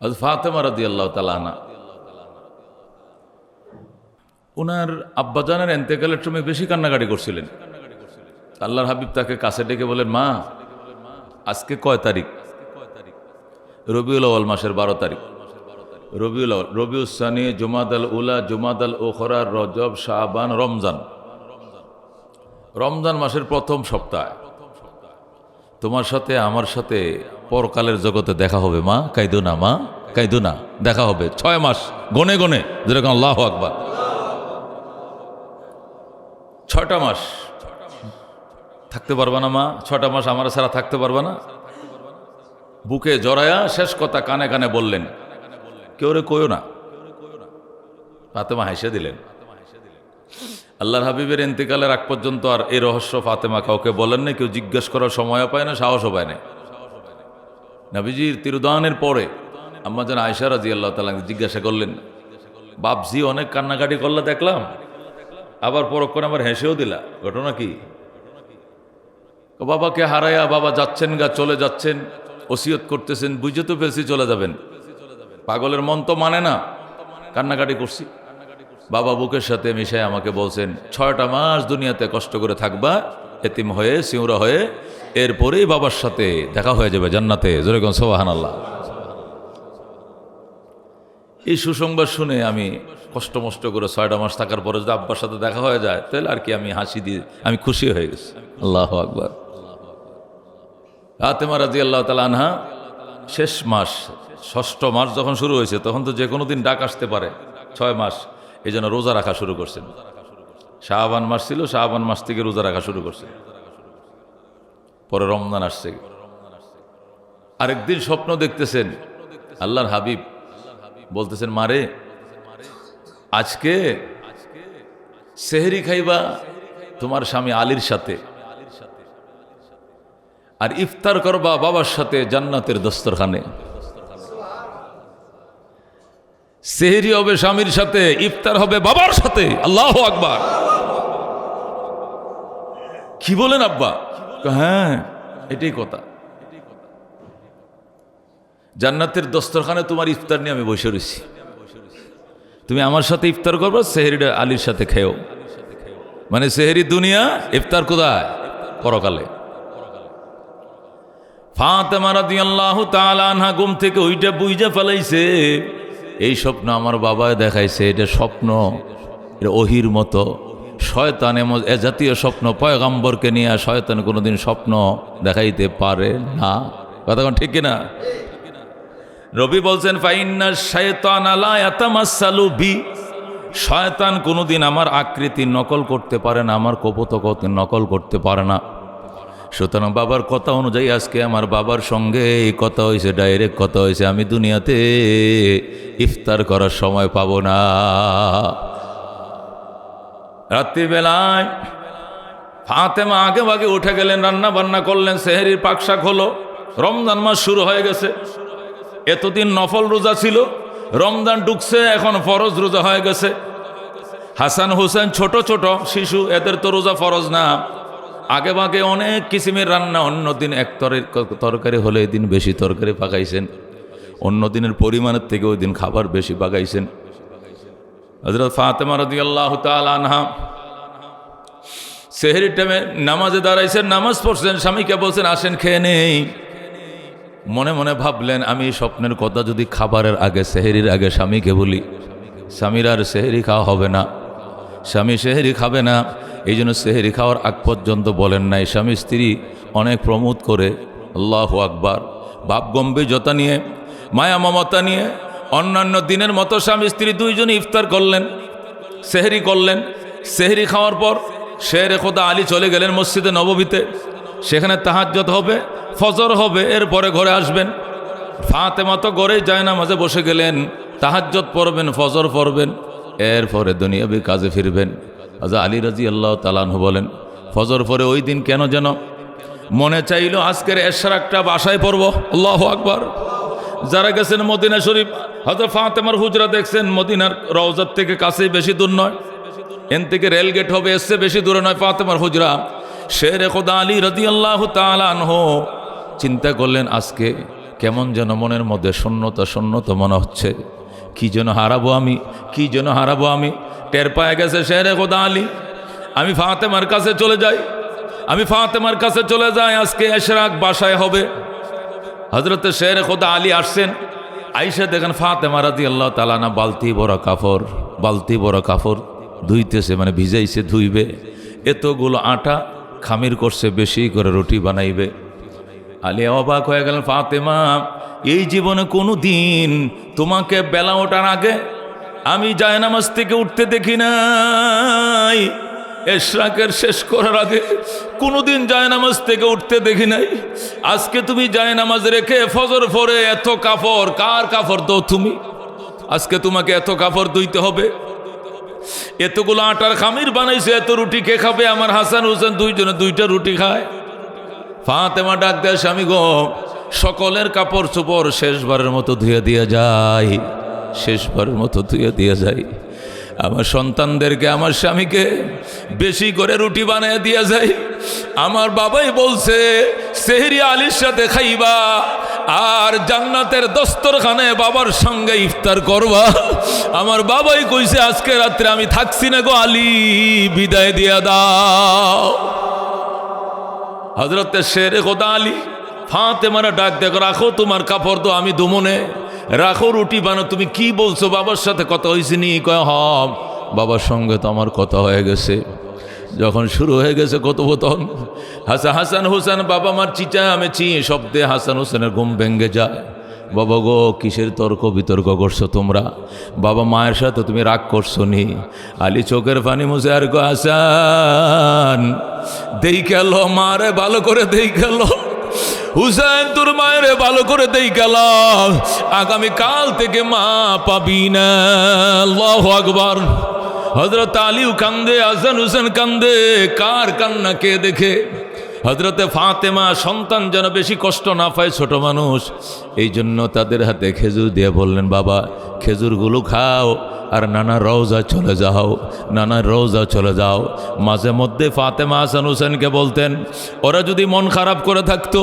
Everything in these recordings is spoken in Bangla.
আজ ফাতেমা রাদি আল্লাহ তালানা ওনার আব্বাজানের এন্তেকালের সময় বেশি কান্নাকাটি করছিলেন। আল্লাহর হাবিব তাকে কাছে ডেকে বলেন, মা, আজকে কয় তারিখ? রবিউল আওয়াল মাসের বারো তারিখ। রবিউল আওয়াল রবিউসানি জুমাদ আল উলা, জুমাদ আল ওখরা রজব শাহবান রমজান। রমজান মাসের প্রথম সপ্তাহ। তোমার সাথে, আমার সাথে পরকালের জগতে দেখা হবে, মা। কাইদু না, মা। কাইদু না। দেখা হবে। ছয় মাস। গনে গনে। যেরকম আল্লাহ আকবার। ছয়টা মাস। থাকতে পারবা না, মা। ছটা মাস আমার ছাড়া থাকতে পারবা না। বুকে জড়ায়া শেষ কথা কানে কানে বললেন। কেউ রে কইও না। ফাতেমা হাসে দিলেন। আল্লাহর হাবিবের ইন্তেকালের আগ পর্যন্ত আর এই রহস্য ফাতেমা কাউকে বলেন না কেউ জিজ্ঞেস করার সময়ও পায় না, সাহসও পায় না। নবীজির তিরুদানের পরে আম্মা যেন আয়সা রাজি আল্লাহ তালা জিজ্ঞাসা করলেন, বাপজি অনেক কান্নাকাটি করলে দেখলাম, আবার পরক্ষণ আবার হেসেও দিলা, ঘটনা কি? বাবাকে হারাইয়া বাবা যাচ্ছেন গা, চলে যাচ্ছেন, ওসিয়ত করতেছেন, বুঝে তো ফেলছি চলে যাবেন। পাগলের মন তো মানে না, কান্নাকাটি করছি। বাবা বুকের সাথে মিশাই আমাকে বলছেন, ছয়টা মাস দুনিয়াতে কষ্ট করে থাকবা, এতিম হয়ে, সিউরা হয়ে এরপরেই বাবার সাথে দেখা হয়ে যাবে জান্নাতে। যেরকম সোহান আল্লাহ এই সুসংবাদ শুনে আমি কষ্ট মষ্ট করে ছয়টা মাস থাকার পরে যদি আব্বার সাথে দেখা হয়ে যায়, তাহলে আর কি আমি হাসি দিয়ে আমি খুশি হয়ে গেছি। আল্লাহ আকবর। আতেমা রাজি আল্লাহ তালা আনহা শেষ মাস, ষষ্ঠ মাস যখন শুরু হয়েছে, তখন তো যে কোনো দিন ডাক আসতে পারে, ছয় মাস। এই জন্য রোজা রাখা শুরু করছেন। শাহবান মাস ছিল শাহবান মাস থেকে রোজা রাখা শুরু করছেন। পরে রমজান আসছে। আরেকদিন স্বপ্ন দেখতেছেন আল্লাহর হাবিব। বলতেছেন, মারে, আজকে সেহরি খাইবা তোমার স্বামী আলীর সাথে। আর ইফতার করবা বাবার সাথে জান্নাতের দস্তরখানে। সেহরি হবে স্বামীর সাথে, ইফতার হবে বাবার সাথে। আল্লাহ আকবার। কি বলেন আব্বা? হ্যাঁ এটাই কথা। জান্নাতের দস্তরখানে তোমার ইফতার নিয়ে আমি বসে রয়েছি। তুমি আমার সাথে ইফতার করবা সেহেরিটা আলীর সাথে খেও মানে সেহেরি দুনিয়া, ইফতার কোথায়? পরকালে। ঘুম থেকে ওইটা বুইজা ফেলাইছে, এই স্বপ্ন আমার বাবায় দেখাইছে, এটা স্বপ্ন, এটা ওহির মতো। শয়তান এমন এ জাতীয় স্বপ্ন পয়গাম্বরকে নিয়ে শয়তান কোনোদিন স্বপ্ন দেখাইতে পারে না। কথা ঠিক কিনা? রবি বলছেন, ফাইন্না শয়তান আলা ইয়াতামাসসালু বি। শয়তান কোনোদিন আমার আকৃতি নকল করতে পারে না, আমার কপোতক নকল করতে পারে না। সুতরাং বাবার কথা অনুযায়ী আজকে আমার বাবার সঙ্গে এই কথা হয়েছে ডাইরেক্ট কথা হয়েছে আমি দুনিয়াতে ইফতার করার সময় পাবো না। রাত্রিবেলায় ফাতেমা আগে ভাগে উঠে গেলেন, রান্না বান্না করলেন, সেহেরির পাকশাক হলো। রমজান মাস শুরু হয়ে গেছে। এতদিন নফল রোজা ছিল, রমজান ঢুকছে এখন ফরজ রোজা হয়ে গেছে। হাসান হোসেন ছোট ছোট শিশু, এদের তো রোজা ফরজ না। আগে ভাগে অনেক কিসিমের রান্না, অন্য দিন এক তরকারি হলে এদিন বেশি তরকারি পাকাইছেন। অন্য দিনের পরিমাণের থেকে ওই দিন খাবার বেশি পাকাইছেন। হজরত ফাতেমা রদি আল্লাহ আনহা সেহেরির টাইমে নামাজে দাঁড়াইছেন, নামাজ পড়ছেন স্বামীকে বলছেন, আসেন, খেয়ে নেই। মনে মনে ভাবলেন, আমি স্বপ্নের কথা যদি খাবারের আগে, সেহেরির আগে স্বামীকে বলি, স্বামীর আর সেহেরি খাওয়া হবে না। স্বামী সেহেরি খাবে না। এই জন্য সেহেরি খাওয়ার আগ পর্যন্ত বলেন নাই। স্বামী স্ত্রী অনেক প্রমোদ করে, আল্লাহ আকবার। বাপ গম্ভীর্যতা নিয়ে, মায়া মমতা নিয়ে অন্যান্য দিনের মতো স্বামী স্ত্রী দুইজনে ইফতার করলেন, সেহেরি করলেন, সেহেরি খাওয়ার পর শের খোদা আলী চলে গেলেন মসজিদে নববীতে। সেখানে তাহাজ্জত হবে, ফজর হবে, এরপরে ঘরে আসবেন। ফাতেমা তো ঘরেই যায় না মাঝে বসে গেলেন তাহাজ্জত পড়বেন, ফজর পড়বেন, এরপরে দুনিয়াবি কাজে ফিরবেন। আজ আলী রাজি আল্লাহ তালানহু বলেন, ফজর পরে ওই দিন কেন যেন মনে চাইল আজকের এশার একটা বাসায় পড়ব? আল্লাহ আকবার। যারা গেছেন মদিনা শরীফ হয়তো ফাতেমার হুজরা দেখছেন, মদিনার রওজার থেকে কাছেই বেশি দূর নয়। এন থেকে রেলগেট হবে এসছে বেশি দূরে নয় ফাতেমার হুজরা। শের খোদা আলী রদি আল্লাহ তালানহ চিন্তা করলেন, আজকে কেমন যেন মনের মধ্যে শূন্যতা শূন্যতা মনে হচ্ছে। কি যেন হারাবো আমি, কি যেন হারাবো আমি। টের পায়ে গেছে, শেরে খোদা আলী, আমি ফাতেমার কাছে চলে যাই। আমি ফাতেমার কাছে চলে যাই, আজকে এশরাক বাসায় হবে। হজরত শের খোদা আলী আসছেন। আইসা দেখেন ফাতেমা রাদি আল্লাহ তালানা বালতি বড় কাপড় বালতি বড় কাপড় ধুইতেছে মানে ভিজাইছে, ধুইবে, এতগুলো আটা খামির করছে, বেশি করে রুটি বানাইবে। আলী অবাক হয়ে গেলেন ফাতেমা, এই জীবনে কোনো দিন তোমাকে বেলা ওঠার আগে আমি জায়নামাজ থেকে উঠতে দেখি নাই। এশরাকের শেষ করার আগে কোনোদিন জায়নামাজ থেকে উঠতে দেখি নাই। আজকে তুমি জায়নামাজ রেখে ফজর ফরে এত কাপড় কার কাপড় দো তুমি? আজকে তোমাকে এত কাপড় ধুইতে হবে। এতগুলো আটার খামির বানাইছে, এত রুটি কে খাবে? আমার হাসান হোসেন দুইজনে দুইটা রুটি খায়। ফাতেমা ডাক দেয়, স্বামী গো, সকলের কাপড় চোপড় শেষবারের মতো ধুয়ে দিয়ে যায়, শেষবারের মতো ধুয়ে দিয়ে যায়। আমার সন্তানদেরকে, আমার স্বামীকে বেশি করে রুটি বানিয়ে দিয়ে যাই। আমার বাবাই বলছে, সেহরি আলীর সাথে খাইবা আর জান্নাতের দস্তরখানে বাবার সঙ্গে ইফতার করবা। আমার বাবাই কইছে, আজকে রাত্রে আমি থাকছি না গো আলী, বিদায় দিয়া দাও। হজরত শের খোদা আলী ফাঁতে মারা ডাক দেখো, রাখো তোমার কাপড় তো আমি দুমনে। রাখো রুটি বানো তুমি কি বলছো? বাবার সাথে কথা হয়েছে নি? কয়, হ, বাবার সঙ্গে তো আমার কথা হয়ে গেছে। যখন শুরু হয়ে গেছে কথোপকথন হাসা হাসান হোসেন, বাবা মার চিচা আমি চি শব্দে হাসান হোসেনের ঘুম ভেঙ্গে যায়। বাবা গো, কিসের তর্ক বিতর্ক করছ তোমরা? বাবা মায়ের সাথে তুমি রাগ করছ নি? আলী চোখের পানি মুছে আর গো হাসান দেই গেল মারে ভালো করে দেই গেল হুসেন তোর মায়ের ভালো করে দেই গেলাম। আগামী কাল থেকে মা পাবি না। আল্লাহু আকবার। হজরত আলীও কান্দে হাসান হুসেন কান্দে, কার কান্না কে দেখে? হজরতে ফাতেমা সন্তান যেন বেশি কষ্ট না পায় ছোট মানুষ এই জন্য তাদের হাতে খেজুর দিয়ে বললেন, বাবা খেজুরগুলো খাও আর নানা রওজা চলে যাও, নানা রওজা চলে যাও। মাঝে মধ্যে ফাতেমা হাসান হোসেনকে বলতেন, ওরা যদি মন খারাপ করে থাকতো,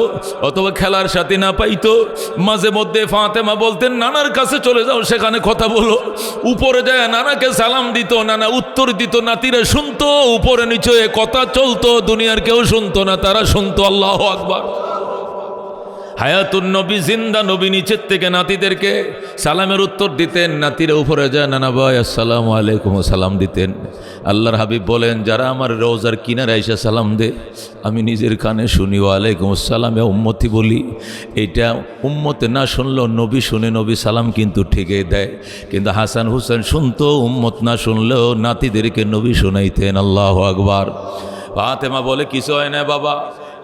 অথবা খেলার সাথে না পাইতো, মাঝে মধ্যে ফাতেমা বলতেন, নানার কাছে চলে যাও, সেখানে কথা বলো। উপরে যায়, নানাকে সালাম দিত, নানা উত্তর দিত, নাতিরা শুনতো, উপরে নিচে কথা চলতো, দুনিয়ার কেউ শুনতো না, তারা শুনতো, আল্লাহ আকবার। হায়াতুন নবী, জিন্দা নবী নিচের থেকে নাতিদেরকে সালামের উত্তর দিতেন, নাতিরা উপরে যায়, নানা ভাই, আসসালামু আলাইকুম সালাম দিতেন। আল্লাহর হাবিব বলেন, যারা আমার রোজার কিনারে এসে সালাম দে, আমি নিজের কানে শুনি, ওয়ালাইকুম আসসালামে উম্মতি বলি। এটা উম্মতে না শুনলেও নবী শুনে নবী সালাম কিন্তু ঠিকই দেয়। কিন্তু হাসান হুসেন শুনতো, উম্মত না শুনলেও নাতিদেরকে নবী শোনাইতেন, আল্লাহ আকবার। ফাতেমা বলে, কিছু হয় না বাবা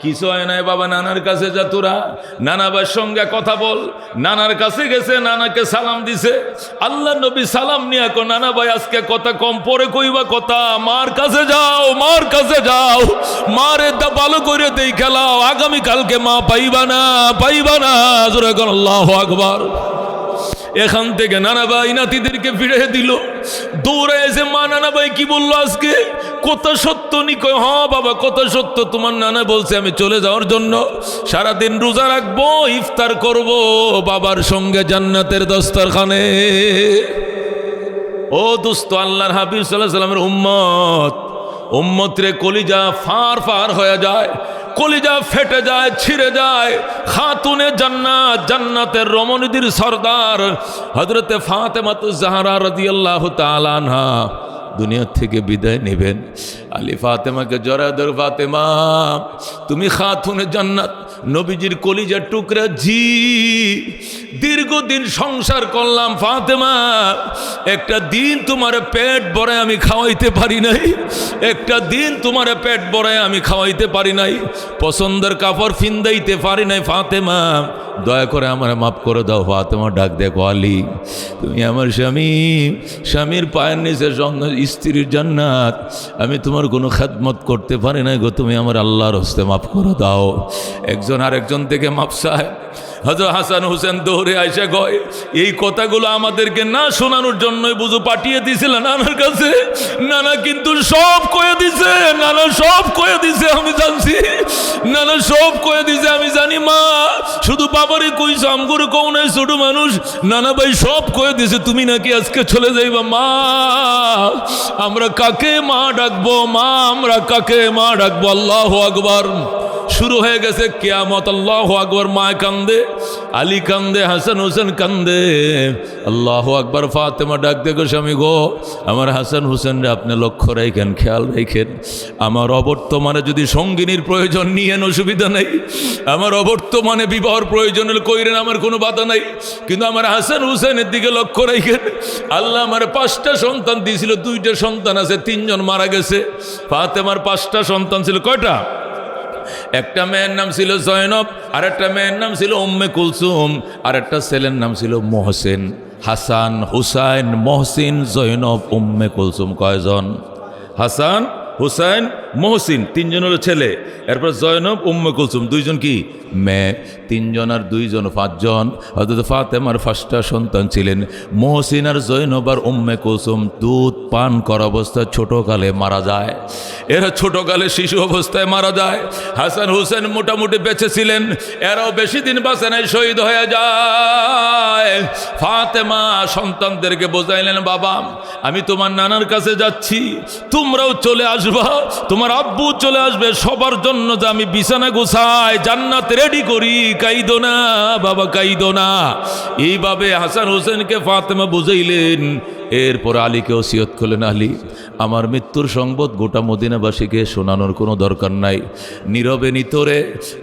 কিছু হয় নাই বাবা নানার কাছে যা তোরা। নানাবার সঙ্গে কথা বল। নানার কাছে গেছে, নানাকে সালাম দিছে। আল্লাহ নবী সালাম নিয়ে কো নানা ভাই, আজকে কথা কম পরে কইবা কথা। মার কাছে যাও, মার কাছে যাও। মারে দা ভালো করে দেই খেলাও আগামী কালকে মা পাইবা না পাইবা না। আল্লাহ আকবার। এখান থেকে নানা ভাই নাতিদেরকে ফিরে দিল। দৌড়ে এসে মা নানা ভাই কি বলল আজকে? কত সত্য নি কয় হ বাবা, কত সত্য। তোমার নানা বলছে, আমি চলে যাওয়ার জন্য সারাদিন রোজা রাখব, ইফতার করব বাবার সঙ্গে জান্নাতের দস্তরখানে। ও দোস্ত, আল্লাহর হাবিব সাল্লাহ সাল্লামের উম্মত উম্মত রে কলিজা ফার ফার হয়ে যায়। কলিজা ফেটে যায়, ছিঁড়ে যায়। খাতুনে জান্নাত, জান্নাতের রমণীদের সর্দার। হজরতে ফাতেমাতু জাহারা রাদিয়াল্লাহু তাআলা দুনিয়া থেকে বিদায় নেবেন। আলী ফাতেমাকে জরাদর ফাতেমা, তুমি খাতুনে জান্নাত নবীজির কলিজার টুকরা জি দীর্ঘদিন সংসার করলাম, ফাতেমা, একটা দিন তোমার পেট ভরে আমি খাওয়াইতে পারি নাই, একটা দিন তোমার পেট ভরে আমি খাওয়াইতে পারি নাই, পছন্দের কাপড় ফিন্দাইতে পারি নাই, ফাতেমা। দয়া করে আমার মাফ করে দাও, ফাতেমা ডাক দেখো, আলী, তুমি আমার স্বামী, স্বামীর পায়ের নিচে স্ত্রীর জান্নাত, আমি তোমার কোনো খেদমত করতে পারি না গো, তুমি আমার আল্লাহর হস্তে মাফ করে দাও। একজন একজন আরেকজন থেকে মাপসায় হজর হাসান হোসেন দৌড়ে আইসা গয় এই কথাগুলো আমাদেরকে না শোনানোর জন্যই বুঝো পাঠিয়ে দিছিল নানার কাছে। নানা কিন্তু সব কয়ে দিছে, নানা সব কয়ে দিছে, আমি জানছি। নানা সব কয়ে দিছে, আমি জানি মা শুধু বাবারে কইছো আমগুলো কও নাই, ছোট মানুষ। নানা ভাই সব কয়ে দিছে, তুমি নাকি আজকে চলে যাইবা? মা, আমরা কাকে মা ডাকবো? মা, আমরা কাকে মা ডাকবো? আল্লাহ আকবার। শুরু হয়ে গেছে, কেয়ামত, আল্লাহ আকবর। মা কান্দে, আলী কান্দে, হাসান হোসেন কান্দে। আল্লাহ আকবর, ফাতেমা ডাক দেখো স্বামী গো। আমার হাসান হোসেনরে আপনি লক্ষ্য রাখেন, খেয়াল রাখেন। আমার অবর্তমানে যদি সঙ্গিনীর প্রয়োজন নিয়েন অসুবিধা নেই, আমার অবর্তমানে বিবাহর প্রয়োজন হলে কইরেন আমার কোনো বাধা নাই। কিন্তু আমার হাসান হুসেনের দিকে লক্ষ্য রাখেন আল্লাহ আমার পাঁচটা সন্তান দিয়েছিল, দুইটা সন্তান আছে, তিনজন মারা গেছে। ফাতেমার পাঁচটা সন্তান ছিল, কয়টা? একটা মেয়ের নাম ছিল জয়নব আর একটা মেয়ের নাম ছিল উম্মে কুলসুম আর একটা ছেলের নাম ছিল মোহসেন। হাসান হুসাইন, মহসিন, জয়নব, উম্মে কুলসুম কয়জন? হাসান হুসাইন মহসিন, তিনজন হলো ছেলে। এরপর জয়নব, উম্মে কুলসুম, দুইজন কি? মেয়ে। তিনজন আর দুইজন পাঁচজন। অর্থাৎ ফাতেমার ফার্স্টটা সন্তান ছিলেন। মহসিন আর জৈনব আর উম্মে কুলসুম দুধ পান করা অবস্থায় ছোটকালে মারা যায়। এরা ছোটকালে শিশু অবস্থায় মারা যায়। হাসান হুসেন মোটামুটি বেঁচে ছিলেন। এরাও বেশি দিন বাঁচে নাই, শহীদ হয়ে যায়। ফাতেমা সন্তানদেরকে বোঝাইলেন, বাবা, আমি তোমার নানার কাছে যাচ্ছি। তোমরাও চলে আসবা। তোমার আব্বু চলে আসবে, সবার জন্য যে আমি বিছানা গুছাই, জান্নাত রেডি করি, কাইদো না, বাবা কাইদো না। এইভাবে হাসান হোসেনকে ফাতেমা বুঝাইলেন। এরপর আলীকে ওসিয়ত করলেন, আলী, আমার মৃত্যুর সংবাদ গোটা মদিনাবাসীকে শোনানোর কোনো দরকার নাই। নীরবে নিতরে,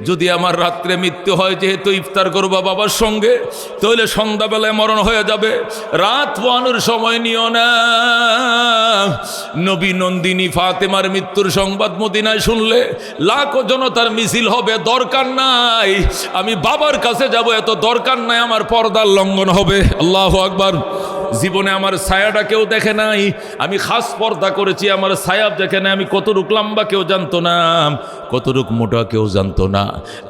যদি আমার রাত্রে মৃত্যু হয়, যেহেতু ইফতার করব বাবার সঙ্গে, তাহলে সন্ধ্যাবেলায় মরণ হয়ে যাবে। রাত পোয়ানোর সময় নিও না। নবী নন্দিনী ফাতেমার মৃত্যুর সংবাদ মদিনায় শুনলে, লাখো জনতার মিছিল হবে, দরকার নাই। আমি বাবার কাছে যাব, এত দরকার নাই, আমার পর্দার লঙ্ঘন হবে। আল্লাহ আকবার। জীবনে আমার ছায়াটা কেউ দেখে নাই। আমি খাস পর্দা করেছি, আমার ছায়া দেখে নাই। আমি কতটুক লম্বা কেউ জানতো না, কতটুক মোটা কেউ জানতো না।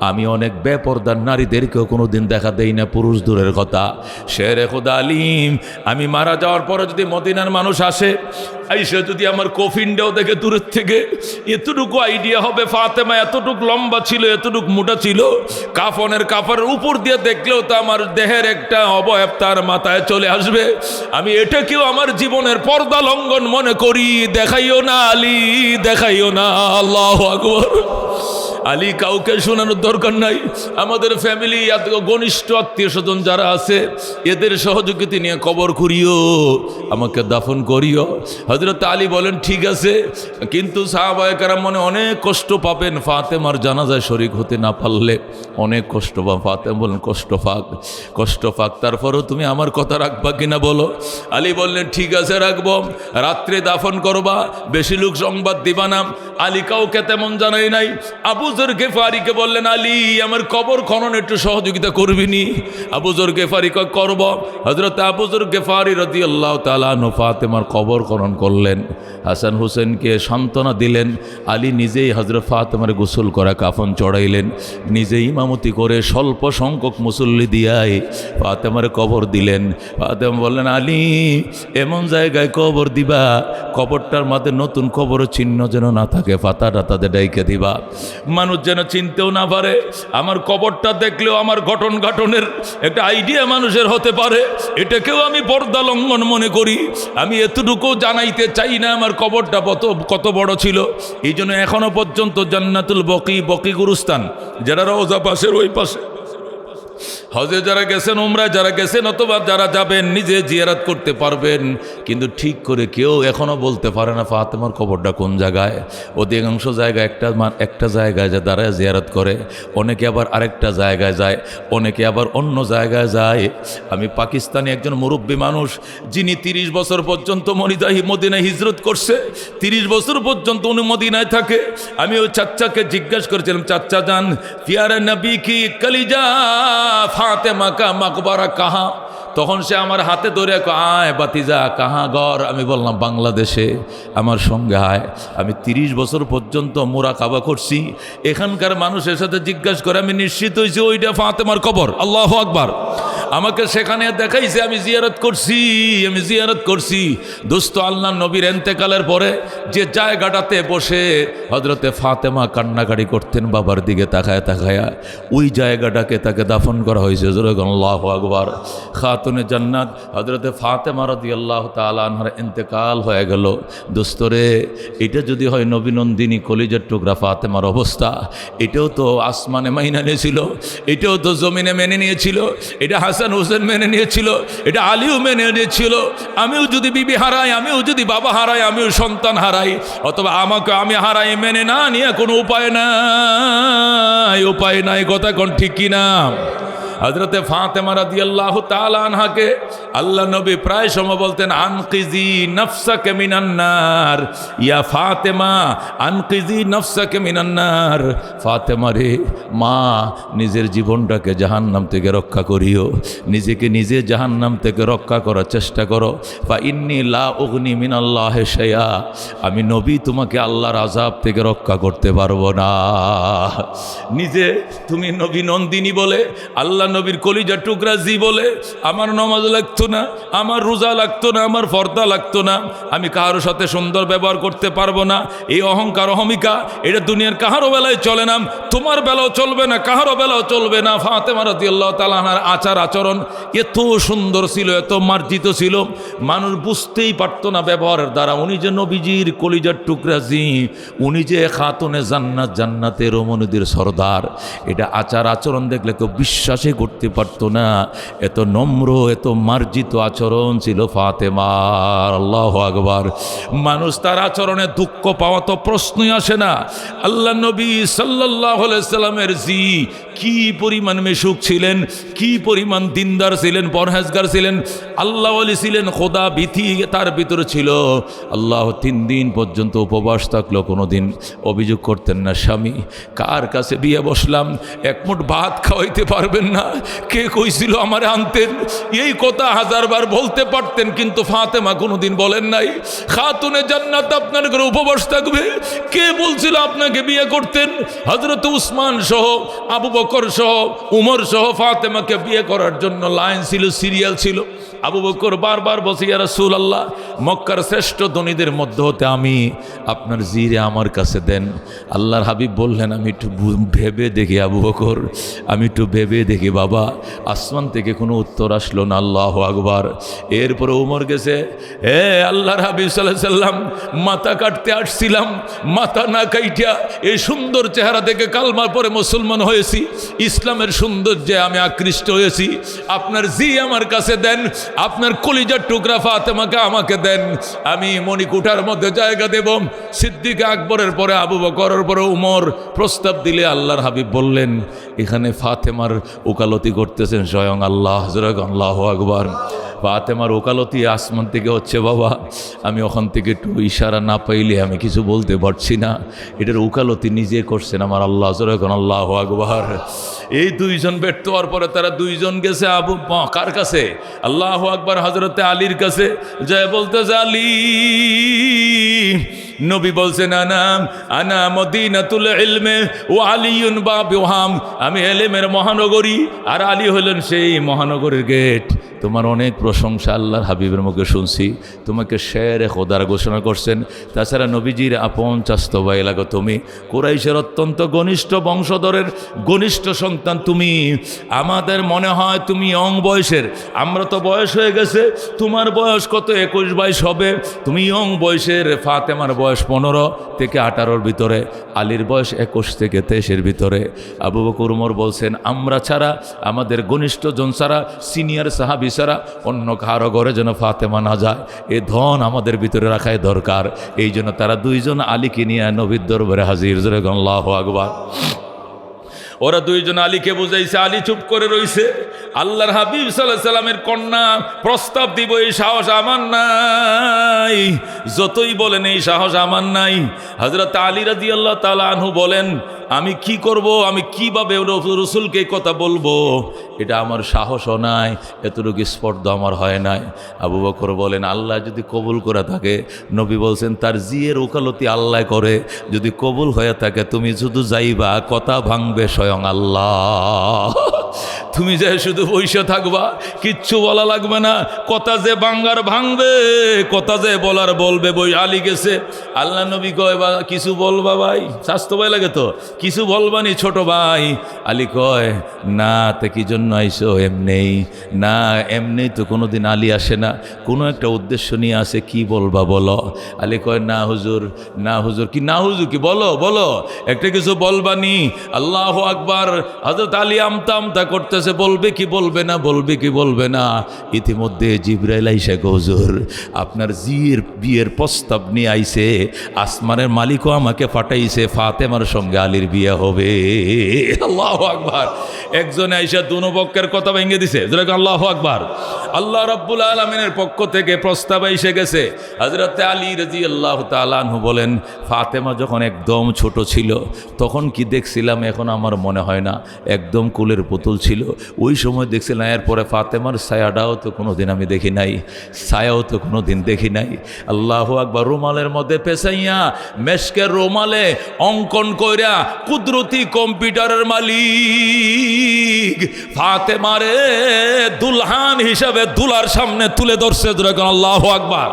আমি অনেক বেপর্দার নারীদেরকেও কোনো দিন দেখা দেই না, পুরুষ দূরের কথা। শেরে খোদা আলিম, আমি মারা যাওয়ার পরে যদি মদিনার মানুষ আসে আইসে যদি আমার কফিনটাও দেখে দূরের থেকে, এতটুকু আইডিয়া হবে ফাতেমা, এতটুক লম্বা ছিল, এতটুকু মোটা ছিল, কাফনের কাপড়ের উপর দিয়ে দেখলেও তো আমার দেহের একটা অবয়ব তার মাথায় চলে আসবে। আমি এটাকেও আমার জীবনের পর্দা লঙ্ঘন মনে করি, দেখাইও না আলী, দেখাইও না আল্লাহ আকবর। আলী কাউকে শোনানোর দরকার নাই। আমাদের ফ্যামিলি এত ঘনিষ্ঠ আত্মীয় স্বজন যারা আছে, এদের সহযোগিতা নিয়ে কবর করিও আমাকে দাফন করিও। হজরত আলী বলেন, ঠিক আছে। কিন্তু সাহাবায়কারা মনে অনেক কষ্ট পাবেন, ফাতেমার জানাজায় শরিক হতে না পারলে। অনেক কষ্ট পা ফাতেম বলেন, কষ্ট ফাঁক কষ্ট ফাঁক তারপরেও তুমি আমার কথা রাখবা কিনা বলো? আলী বললেন, ঠিক আছে, রাখব। রাত্রে দাফন করবা, বেশি লোক সংবাদ দিবা না। আলী কাউকে তেমন জানাই নাই। আবুজর গেফারিকে বললেন, আলী, আমার কবর খনন একটু সহযোগিতা করবিনি। আবুজর গেফারি করব। হজরত আবুজর গেফারি রদি আল্লাহ তালা ফাতেমার কবর খনন করলেন। হাসান হোসেনকে সান্ত্বনা দিলেন। আলী নিজেই হজরত ফাতেমার গোসল করা কাফন চড়াইলেন। নিজেই ইমামতি করে স্বল্প সংখ্যক মুসল্লি দিয়াই ফাতেমার কবর দিলেন। ফাতেমা বললেন, আলী, এমন জায়গায় কবর দিবা, কবরটার মাঝে নতুন কবর চিহ্ন যেন না থাকে পাতা টাতাতে ডাইকে দিবা। মানুষ যেন চিনতেও না পারে, আমার কবরটা দেখলেও আমার গঠন গাঠনের একটা আইডিয়া মানুষের হতে পারে, এটাকেও আমি পর্দা লঙ্ঘন মনে করি। আমি এতটুকু জানাইতে চাই না আমার কবরটা কত কত বড় ছিল। এই জন্য এখনও পর্যন্ত জান্নাতুল বকি বকি গুরুস্থান, যারা রোজা পাশের ওই পাশে। হজে যারা গেছেন উমরায় যারা গেছেন, অথবা যারা যাবেন, নিজে জিয়ারাত করতে পারবেন। কিন্তু ঠিক করে কেউ এখনও বলতে পারে না, ফাতেমার কবরটা কোন জায়গায়? অধিকাংশ জায়গায় একটা একটা জায়গায় যা দাঁড়ায় জিয়ারাত করে, অনেকে আবার আরেকটা জায়গায় যায়, অনেকে আবার অন্য জায়গায় যায়। আমি পাকিস্তানি একজন মুরব্বী মানুষ, যিনি তিরিশ বছর পর্যন্ত মনিদাহি মদিনায় হিজরত করছে, তিরিশ বছর পর্যন্ত উনি মদিনায় থাকে। আমি ওই চাচ্চাকে জিজ্ঞাসা করেছিলাম চাচ্চা যান পিয়ারে নবী কি কলিজা ফাতেমা মাকা মাকবারা কাহা? তখন সে আমার হাতে ধরে আয় বাতিজা, কাহা গড় আমি বললাম, বাংলাদেশে আমার সঙ্গে আয়। আমি তিরিশ বছর পর্যন্ত মোরা কাবা করছি। এখানকার মানুষের সাথে জিজ্ঞাসা করে আমি নিশ্চিত হয়েছি, ওইটা ফাতেমার কবর। আল্লাহ আকবার। আমাকে সেখানে দেখাইছে, আমি জিয়ারত করছি, আমি জিয়ারত করছি। দোস্ত আল্লাহ নবীর এন্তেকালের পরে যে জায়গাটাতে বসে হজরতে ফাতেমা কান্নাকাটি করতেন, বাবার দিকে তাকায় তাকায়া, ওই জায়গাটাকে তাকে দাফন করা হয়েছে। যেরকম আল্লাহ আকবর। খাতুনে জান্নাত হজরতে ফাতেমা রদি আল্লাহ তালানহার এন্তেকাল হয়ে গেল। দোস্তরে এটা যদি হয় নবীনন্দিনী কলিজার টুকরা ফাতেমার অবস্থা, এটাও তো আসমানে মাইনা নিয়েছিল, এটাও তো জমিনে মেনে নিয়েছিল, এটা হাসান হোসেন মেনে নিয়েছিল, এটা আলীও মেনে নিয়েছিল, আমিও যদি বিবি হারাই, আমিও যদি বাবা হারাই, আমিও সন্তান হারাই, অথবা আমাকে আমি হারাই মেনে না নিয়ে কোনো উপায় নাই উপায় নাই, কথা কোন ঠিক কিনা? হজরতে ফাতেমা রাদি আল্লাহ আনহাকে আল্লাহ নবী প্রায় সময় বলতেন, আনকিজি নফসাকে মিনান্নার ইয়া ফাতেমা, আনকিজি নফসাকে মিনান্নার ফাতেমা রে, মা, নিজের জীবনটাকে জাহান্নাম থেকে রক্ষা করিও। নিজেকে নিজে জাহান্নাম থেকে রক্ষা করার চেষ্টা করো। বা ইন্নি লা অগ্নি মিনাল্লাহ শেয়া আমি নবী, তোমাকে আল্লাহর আজাব থেকে রক্ষা করতে পারব না। নিজে তুমি নবী নন্দিনী বলে আল্লাহ নবীর কলিজা টুকরা জি বলে, আমার নমাজ লাগতো না, আমার রোজা লাগতো না, আমার ফর্দা লাগতো না, আমি কারোর সাথে সুন্দর ব্যবহার করতে পারব না। এই অহংকার, অহমিকা, এটা দুনিয়ার কাহারও বেলায় চলে না। তোমার বেলাও চলবে না, কাহারও বেলাও চলবে না। ফাতে মারাতি আল্লাহ তালাহার আচার আচরণ এত সুন্দর ছিল, এত মার্জিত ছিল। মানুষ বুঝতেই পারতো না ব্যবহারের দ্বারা। উনি যে নবীজির কলিজার টুকরা জি, উনি যে খাতুনে জান্নাত, জান্নাতের রমণীদের সর্দার, এটা আচার আচরণ দেখলে কেউ বিশ্বাসই করতে পারতো না। এত নম্র, এত মার্জিত আচরণ ছিল ফাতেমার। আল্লাহ আকবার। মানুষ তার আচরণে দুঃখ পাওয়া তো প্রশ্নই আসে না। আল্লাহ নবী সাল্লাহ সাল্লামের জি কি পরিমাণ মেশুক ছিলেন, কি পরিমাণ দিনদার ছিলেন, পরহেজগার ছিলেন, আল্লাহ আলী ছিলেন, খোদা বিথি তার ভিতরে ছিল। আল্লাহ তিন দিন পর্যন্ত উপবাস থাকল কোনো দিন অভিযোগ করতেন না, স্বামী, কার কাছে বিয়ে বসলাম? এক মুঠ ভাত খাওয়াইতে পারবেন না? কে কইছিল আমারে আনতেন এই কথা হাজারবার বলতে পারতেন, কিন্তু ফাতেমা কোনোদিন বলেন নাই। খাতুনে জান্নাত আপনার ঘরে উপবাস থাকবে। কে বলছিল আপনাকে বিয়ে করতেন? হজরত উসমান সহ, আবু বকর সহ, উমর সহ ফাতেমাকে বিয়ে করার জন্য লাইন ছিল, সিরিয়াল ছিল। আবু বকর বারবার বসে ইয়া রাসূল আল্লাহ মক্কার শ্রেষ্ঠ ধনীদের মধ্যে হতে আমি আপনার জিরে আমার কাছে দেন। আল্লাহর হাবিব বললেন, আমি একটু ভেবে দেখি আবু বকর, আমি একটু ভেবে দেখি বাবা, আসমান থেকে কোনো উত্তর আসলো না, আল্লাহ আকবার। এরপরে উমর গেছে হে আল্লাহর হাবিব সাল্লাম, মাথা কাটতে আসছিলাম, মাথা না কাইটা, এই সুন্দর চেহারা থেকে কালমার পরে মুসলমান হয়েছি, ইসলামের সৌন্দর্যে আমি আকৃষ্ট হয়েছি, আপনার জি আমার কাছে দেন, আপনার কলিজার টুকরা ফাতেমাকে আমাকে দেন, আমি মণিকুঠার মধ্যে জায়গা দেব। সিদ্দিক আকবরের পরে, আবু বকরের পরে উমর প্রস্তাব দিলে আল্লাহর হাবিব বললেন, এখানে ফাতেমার ওকালতি করতেছেন স্বয়ং আল্লাহ। হজরক আল্লাহ আকবর। ফাতেমার ওকালতি আসমান থেকে হচ্ছে, বাবা, আমি ওখান থেকে একটু ইশারা না পাইলে আমি কিছু বলতে পারছি না। এটার ওকালতি নিজে করছেন আমার আল্লাহ। হজরক আল্লাহ আকবর। এই দুইজন ব্যর্থ হওয়ার পরে তারা দুইজন গেছে আবু কার কাছে? আল্লাহ আকবর হজরতে আলীর কাছে। জয় বলতেছে, আলী। নবী বলছেন আনাম আনা মদিনাতুল ইলমে ও আলিউন বা বিহাম। আমি এলেমের মহানগরী। আর আলী হলেন সেই মহানগরীর গেট। তোমার অনেক প্রশংসা আল্লাহর হাবিবের মুখে শুনছি। তোমাকে শেরে খোদার ঘোষণা করছেন। তাছাড়া নবীজির আপন চাস্তবা এলাকা তুমি। কোরাইশের অত্যন্ত ঘনিষ্ঠ বংশধরের ঘনিষ্ঠ সন্তান তুমি, আমাদের মনে হয় তুমি ইয়ং বয়সের। আমরা তো বয়স হয়ে গেছে, তোমার বয়স কত? একুশ বাইশ হবে। তুমি ইয়ং বয়সের, ফাতেমার বয়স পনেরো থেকে আঠারোর ভিতরে, আলীর বয়স একুশ থেকে তেইশের ভিতরে। আবু বকর উমর বলছেন, আমরা ছাড়া, আমাদের ঘনিষ্ঠ জন ছাড়া সিনিয়র সাহাবি ছাড়া, অন্য কারও ঘরে যেন ফাতেমা না যায়। এ ধন আমাদের ভিতরে রাখাই দরকার। এই জন্য তারা দুইজন আলীকে নিয়ে নবীর দরবারে হাজির। জোরে আল্লাহ আকবার। ওরা দুইজন আলীকে বুঝাইছে, আলী চুপ করে রইছে। আল্লাহর হাবিব সাল্লাহ সাল্লামের কন্যা, প্রস্তাব দিব, এই সাহস আমার নাই। যতই বলেন, এই সাহস আমার নাই। হজরত আলী রাজি আল্লাহ তালা বলেন আমি কি করব? আমি কীভাবে রসুলকে কথা বলব? এটা আমার সাহসও নাই, এতটুকু স্পর্ধ আমার হয় নাই। আবু বকর বলেন, আল্লাহ যদি কবুল করে থাকে, নবী বলছেন, তার জিয়ের ওকালতি আল্লাহ করে। যদি কবুল হয়ে থাকে, তুমি শুধু যাইবা, কথা ভাঙবে স্বয়ং আল্লাহ। তুমি যে শুধু বসে থাকবা, কিচ্ছু বলা লাগবে না। কথা যে বাঙ্গার ভাঙবে, কথা যে বলার বলবে বই আলি গেছে। আল্লাহ নবী কয়, বা, কিছু বলবা ভাই? স্বাস্থ্য ভাই লাগে তো। কিছু বলবানি ছোট ভাই? আলী কয়, না, তে কি জন্য আইসো এমনেই? না এমনি তো কোনো দিন আলী আসে না। কোনো একটা উদ্দেশ্য নিয়ে আসে, কি বলবা বলো? আলী কয়, না হুজুর না হুজুর। কি, না হুজুর কি? বলো বলো। একটা কিছু বলবানি আল্লাহ আকবার। হজরত আলী আমতা আমতা করতেছে বলবে কি বলবে না, বলবে কি বলবে না। ইতিমধ্যে জিব্রাইল আইসা হুজুর, আপনার জিয়ের বিয়ের প্রস্তাব নিয়ে আইসে, আসমানের মালিকও আমাকে পাঠাইছে ফাতেমার সঙ্গে আলীর বিয়ে হবে। আল্লাহ আকবার। একজনে আইসা দুনো পক্ষের কথা ভেঙে দিছে। আল্লাহ আকবার। আল্লাহ রব্বুল আলমিনের পক্ষ থেকে প্রস্তাব এসে গেছে। হজরত আলী রাজি আল্লাহ তালানহু বলেন, ফাতেমা যখন একদম ছোট ছিল, তখন কি দেখছিলাম? এখন আমার মনে হয় না। একদম কুলের পুতুল ছিল। ওই সময় দেখছিলাম এরপরে ফাতেমার ছায়াটাও তো কোনো দিন আমি দেখি নাই, ছায়াও তো কোনো দিন দেখি নাই। আল্লাহ আকবার, রুমালের মধ্যে পেশাইয়া মেশকের রুমালে অঙ্কন কইরা কুদরতি কম্পিউটারের মালিক ফাতেমারে দুলহান হিসাবে দুলার সামনে তুলে ধরছে। আল্লাহ আকবার।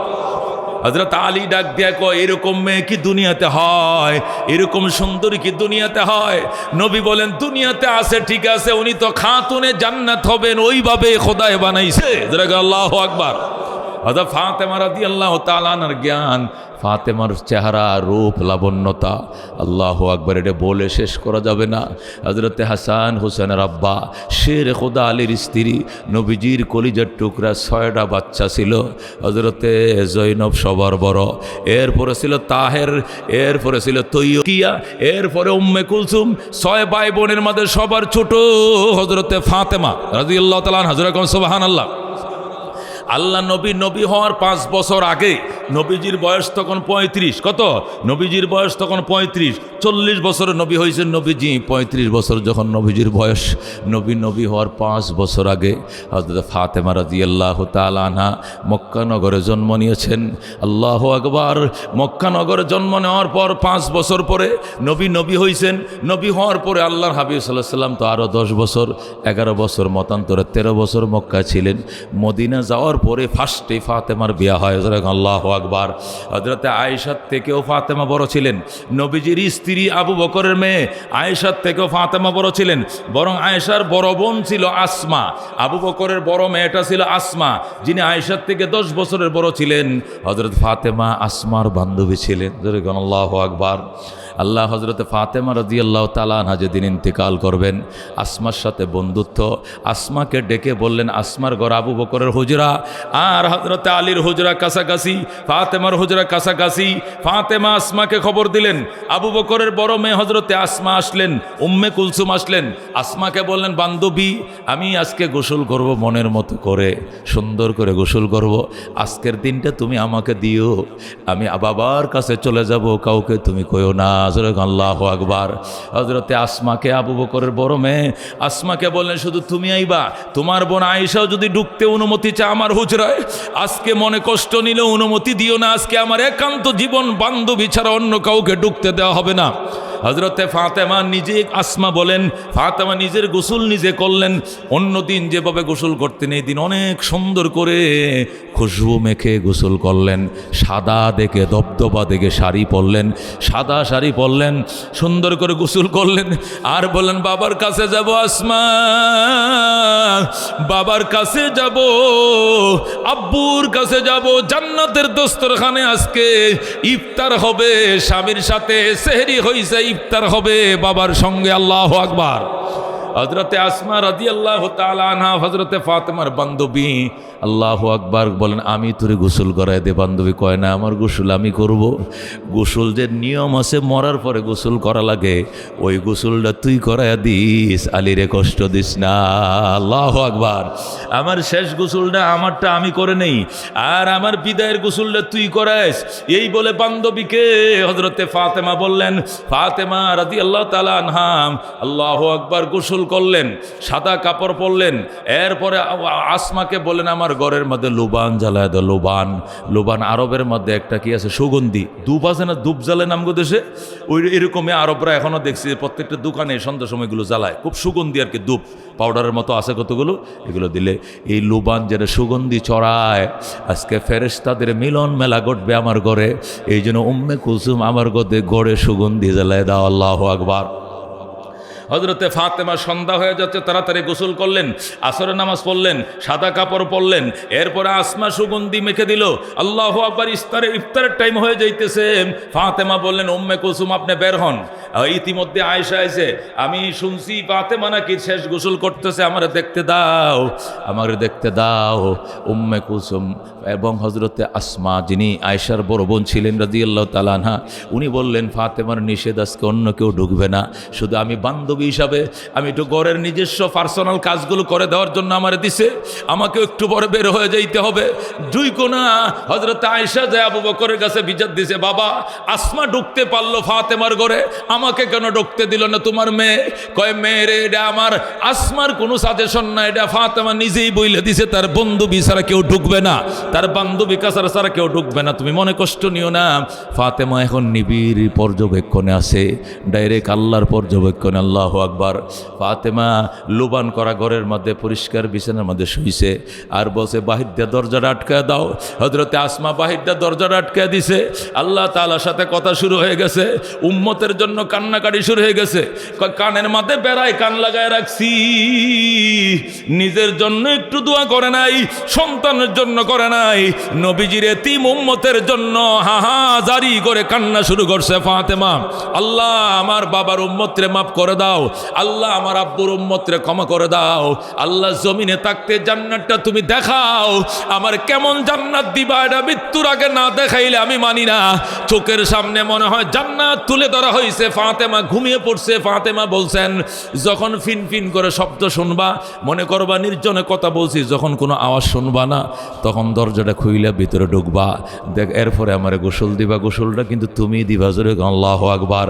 হজরত আলী ডাক দিয়া কয়, এরকম মেয়ে কি দুনিয়াতে হয়? এরকম সুন্দরী কি দুনিয়াতে হয়? নবী বলেন, দুনিয়াতে আছে, ঠিক আছে, উনি তো খাতুনে জান্নাত হবেন, ওইভাবে খোদায় বানাইছে। আল্লাহ আকবার। হজরত ফাতেমা রাদি আল্লাহ তালানার জ্ঞান ফাতেমার চেহারা, রূপ, লাবণ্যতা, আল্লাহ আকবর, এটা বলে শেষ করা যাবে না। হজরতে হাসান হোসেনের আব্বা, শের খোদা আলীর স্ত্রী, নবীজির কলিজার টুকরা ছয়টা বাচ্চা ছিল। হজরতে জৈনব সবার বড়, এরপরে ছিল তাহের, এরপরে ছিল তৈয়কিয়া এরপরে উম্মে কুলসুম, ছয় ভাই বোনের মধ্যে সবার ছোট হজরতে ফাতেমা রাজি আল্লাহ তালান হজরত সোবাহান আল্লাহ আল্লাহ নবী নবী হওয়ার পাঁচ বছর আগে নবীজির বয়স তখন পঁয়ত্রিশ। কত? নবীজির বয়স তখন পঁয়ত্রিশ। চল্লিশ বছর নবী হয়েছেন নবীজি। পঁয়ত্রিশ বছর যখন নবীজির বয়স, নবী নবী হওয়ার পাঁচ বছর আগে হজরত ফাতেমা রাজি আল্লাহ তালানা মক্কানগরে জন্ম নিয়েছেন। আল্লাহ আকবার। মক্কানগরে জন্ম নেওয়ার পর পাঁচ বছর পরে নবী নবী হয়েছেন নবী হওয়ার পরে আল্লাহর হাবিব সাল্লাহ সাল্লাম তো আরও দশ বছর, এগারো বছর, মতান্তরে তেরো বছর মক্কা ছিলেন। মদিনা যাওয়ার পরে ফার্স্টে ফাতেমার বিয়া হয়। হজরত আল্লাহ আকবার। হজরতে আয়েশার থেকেও ফাতেমা বড় ছিলেন। নবীজির স্ত্রী আবু বকরের মেয়ে আয়েশার থেকেও ফাতেমা বড় ছিলেন। বরং আয়েশার বড় বোন ছিল আসমা। আবু বকরের বড় মেয়েটা ছিল আসমা, যিনি আয়েশার থেকে দশ বছরের বড় ছিলেন। হজরত ফাতেমা আসমার বান্ধবী ছিলেন। আল্লাহ আকবার। আল্লাহ হজরত ফাতেমা রাজি আল্লাহ তালানহা যেদিন ইন্তেকাল করবেন আসমার সাথে বন্ধুত্ব। আসমাকে ডেকে বললেন আসমার ঘর আবু বকরের হুজরা। আর হজরত আলীর হুজরা কাছাকাছি, ফাতেমার হুজরা কাছাকাছি। ফাতেমা আসমাকে খবর দিলেন, আবু বকরের বড় মেয়ে হজরতে আসমা আসলেন, উম্মে কুলসুম আসলেন। আসমাকে বললেন, বান্ধবী, আমি আজকে গোসল করব মনের মতো করে, সুন্দর করে গোসল করব। আজকের দিনটা তুমি আমাকে দিও। আমি বাবার কাছে চলে যাব, কাউকে তুমি কইও না। হজরত আল্লাহ আকবার। হজরতে আসমাকে, আবু বকরের বড় মেয়ে, আসমাকে বললেন, শুধু তুমি আইবা। তোমার বোন আয়েশাও যদি ঢুকতে অনুমতি চা আমার হুজরায়, আজকে মনে কষ্ট নিলে অনুমতি দিও না, আজকে আমার একান্ত জীবন বান্ধবী ছাড়া অন্য কাউকে ঢুকতে দেওয়া হবে না। হজরতে ফাতেমা নিজে আসমা বলেন, ফাতেমা নিজের গোসল নিজে করলেন। অন্য দিন যেভাবে গোসল করতেন এই দিন অনেক সুন্দর করে খুশবু মেখে গোসল করলেন। সাদা দেখে দবদবা দেখে শাড়ি পরলেন, সাদা শাড়ি পরলেন, সুন্দর করে গোসল করলেন। আর বললেন, বাবার কাছে যাব আসমা, বাবার কাছে যাব, আব্বুর কাছে যাব, জান্নাতের দোস্তরখানে আজকে ইফতার হবে, স্বামীর সাথে সেহরি হইছে ইফতার হবে বাবার সঙ্গে আল্লাহ আকবার। হজরতে আসমা রাজি আল্লাহ তালানা হজরতে ফাতেমার বান্ধবী। আল্লাহ আকবার বলেন, আমি তোরে গোসল করাই দে বান্ধবী। কয়, না, আমার গোসল আমি করব। গোসল যে নিয়ম আছে, মরার পরে গোসল করা লাগে। ওই গোসলটা তুই করাই দিস আলিরে কষ্ট দিস না। আল্লাহ আকবার। আমার শেষ গোসলটা আমারটা আমি করে নেই। আর আমার বিদায়ের গোসলটা তুই করাইস। এই বলে বান্ধবীকে হজরতে ফাতেমা বললেন, ফাতেমা রাজি আল্লাহ তালা আনহাম আল্লাহ আকবার গোসল করলেন, সাদা কাপড় পরলেন, এরপরে আসমাকে বললেন, আমার ঘরের মধ্যে লোবান জ্বালায় দাও, লোবান লোবান আরবের মধ্যে একটা কি আছে, সুগন্ধি, ধূপ আছে না, ধূপ জ্বালে নামগো দেশে? ওই এরকমই আরবরা এখনও দেখছি, প্রত্যেকটা দোকানে সন্ধ্যা সময়গুলো জ্বালায়, খুব সুগন্ধি আর কি, ধূপ পাউডারের মতো আছে কতগুলো, এগুলো দিলে এই লোবান যেটা সুগন্ধি চড়ায় আজকে ফেরেশতাদের মিলন মেলা ঘটবে আমার ঘরে, এই জন্য উম্মে কুসুম আমার গদে গড়ে সুগন্ধি জ্বালায় দাও, আল্লাহ আকবার। হজরতে ফাতেমা সন্ধ্যা হয়ে যাচ্ছে, তাড়াতাড়ি গোসল করলেন, আসরের নামাজ পড়লেন, সাদা কাপড় পরলেন, এরপরে আসমা সুগন্ধি মেখে দিল, আল্লাহ আকবার ইফতারে, ইফতারের টাইম হয়ে যাইতেছে। ফাতেমা বললেন, উম্মে কুসুম আপনি বের হন। ইতিমধ্যে আয়সা এসে, আমি শুনছি ফাতেমা নাকি শেষ গোসল করতেছে, আমার দেখতে দাও, আমার দেখতে দাও। উম্মে কুসুম এবং হজরতে আসমা, যিনি আয়সার বড় বোন ছিলেন রাজি আল্লাহ তালানহা উনি বললেন, ফাতেমার নিষেধ আজকে অন্য কেউ ঢুকবে না। শুধু আমি বান্ধবী হিসাবে আমি একটু ঘরের নিজস্ব পার্সোনাল কাজগুলো করে দেওয়ার জন্য আমার দিছে। আমাকে একটু পরে বের হয়ে যাইতে হবে। দুই কোনা হজরত আয়সা যায় আবু বকরের কাছে বিচার দিছে, বাবা, আসমা ঢুকতে পারল ফাতেমার ঘরে। আমাকে কেন ঢুকতে দিল না তোমার মেয়ে? কয়, মেয়েরে, এটা আমার আসমার কোনো সাজেশন না। এটা ফাতেমা নিজেই বইলে দিছে। তার বন্ধুবি ছাড়া কেউ ঢুকবে না। তার বান্ধবী কাছাড়া ছাড়া কেউ ঢুকবে না। তুমি মনে কষ্ট নিও না। ফাতেমা এখন নিবিড় পর্যবেক্ষণে আছে। ডাইরেক্ট আল্লাহর পর্যবেক্ষণে আল্লাহ আকবার। ফাতেমা লোবান করা ঘরের মধ্যে পরিষ্কার বিছানার মধ্যে শুইছে আর বসে বাহির দিয়ে দরজাটা আটকায় দাও। হজরতে আসমা বাহির দিয়ে দরজাটা আটকায় দিছে। আল্লাহ তালার সাথে কথা শুরু হয়ে গেছে। উম্মতের জন্য কান্নাকাটি শুরু হয়ে গেছে। কানের মাঝে বেড়ায় কান লাগায় রাখছি। নিজের জন্য একটু দোয়া করে নাই, সন্তানের জন্য করে নাই। নবীজির এতিম উম্মতের জন্য হাহা জারি করে কান্না শুরু করছে ফাতেমা। আল্লাহ, আমার বাবার উম্মতরে মাফ করে দাও। আল্লাহ আমার আব্বুর উম্মতরে ক্ষমা করে দাও। আল্লাহ জমিনে থাকতে জান্নাতটা তুমি দেখাও। আমার কেমন জান্নাত দিবা, এটা মৃত্যুর আগে না দেখাইলে আমি মানি না। চোখের সামনে মনে হয় জান্নাত তুলে ধরা হয়েছে ফাতেমা ঘুমিয়ে পড়ছে, ফাতেমা বলছেন, যখন ফিন ফিন করে শব্দ শুনবা, মনে করবা নির্জনে কথা বলছি, যখন কোনো আওয়াজ শুনবা না, তখন দরজাটা খুইলে ভিতরে ঢুকবা। দেখ, এরপরে আমার গোসল দিবা। গোসলটা কিন্তু তুমি দিবা। জোরে আল্লাহ আকবার।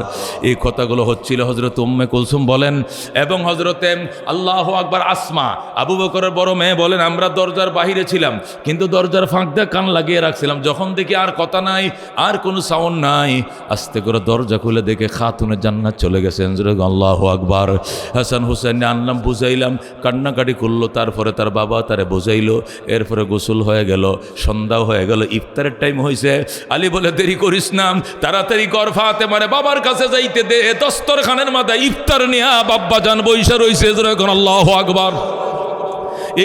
এই কথাগুলো হচ্ছিল হজরত উম্মে কুলসুম বলেন, এবং হজরতে আল্লাহ আকবার আসমা, আবু বকরের বড় মেয়ে বলেন, আমরা দরজার বাহিরে ছিলাম, কিন্তু দরজার ফাঁক দিয়ে কান লাগিয়ে রাখছিলাম। যখন দেখি আর কথা নাই, আর কোনো সাউন্ড নাই, আস্তে করে দরজা খুলে দেখে খাতুনের জান্নাত চলে গেছেন আল্লাহ আকবার। হাসান হুসেন আনলাম, বুঝাইলাম, কান্নাকাটি করল, তারপরে তার বাবা তারে বুঝাইলো, এরপরে গোসল হয়ে গেল সন্ধ্যা হয়ে গেল, ইফতারের টাইম হয়েছে আলী বলে, দেরি করিস না, তাড়াতাড়ি কর মানে বাবার কাছে যাইতে দে, দস্তরখানের মাথায় ইফতার নিয়া বাব্বা যান বৈশা রইছে যেরকম আল্লাহ আকবার।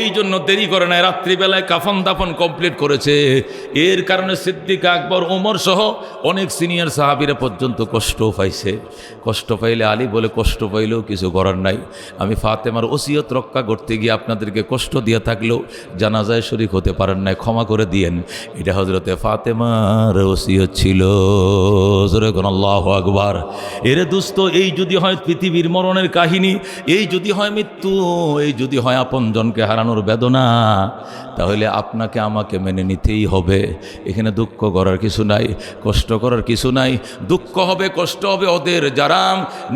এই জন্য দেরি করে নাই, রাত্রিবেলায় কাফন দাফন কমপ্লিট করেছে। এর কারণে সিদ্দিক আকবর, ওমর সহ অনেক সিনিয়র সাহাবিরা পর্যন্ত কষ্ট পাইছে। কষ্ট পাইলে আলী বলে, কষ্ট পাইলেও কিছু করার নাই। আমি ফাতেমার ওসিয়ত রক্ষা করতে গিয়ে আপনাদেরকে কষ্ট দিয়ে থাকলেও জানাজায় শরিক হতে পারেন নাই। ক্ষমা করে দিয়েন। এটা হজরতে ফাতেমার ওসিয়ত ছিল। আল্লাহ আকবার। এরে দুস্থ এই যদি হয় পৃথিবীর মরণের কাহিনী, এই যদি হয় মৃত্যু, এই যদি হয় আপনজনকে হারানোর বেদনা, তাহলে আপনাকে আমাকে মেনে নিতেই হবে। এখানে দুঃখ করার কিছু নাই, কষ্ট করার কিছু নাই। দুঃখ হবে, কষ্ট হবে ওদের যারা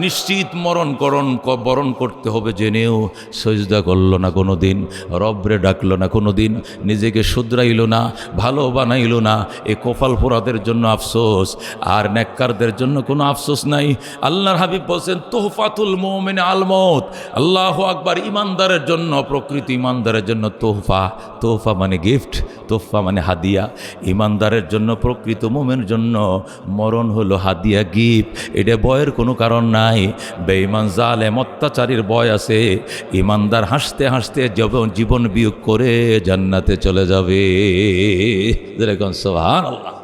নিশ্চিত মরণ করণ বরণ করতে হবে জেনেও সজদা করল না কোনো দিন রবরে ডাকলো না কোনো দিন নিজেকে শুধরাইল না, ভালো বানাইল না। এ কপাল পোড়াদের জন্য আফসোস, আর নেককারদের জন্য কোনো আফসোস নাই। আল্লাহর হাবিব বলছেন, তোহফাতুল মোমেন আলমত আল্লাহ আকবার, ইমানদারের জন্য প্রকৃতি ইমানদারের জন্য তোহফা তোহফা মানে গিফট তোহফা মানে হাদিয়া। ইমানদারের জন্য, প্রকৃত মোমের জন্য মরণ হলো হাদিয়া গিফট এটা বয়ের কোনো কারণ নাই। বেঈমান জালেম, অত্যাচারীর বয় আছে। ইমানদার হাসতে হাসতে জীবন বিয়োগ করে জান্নাতে চলে যাবে। সোহান আল্লাহ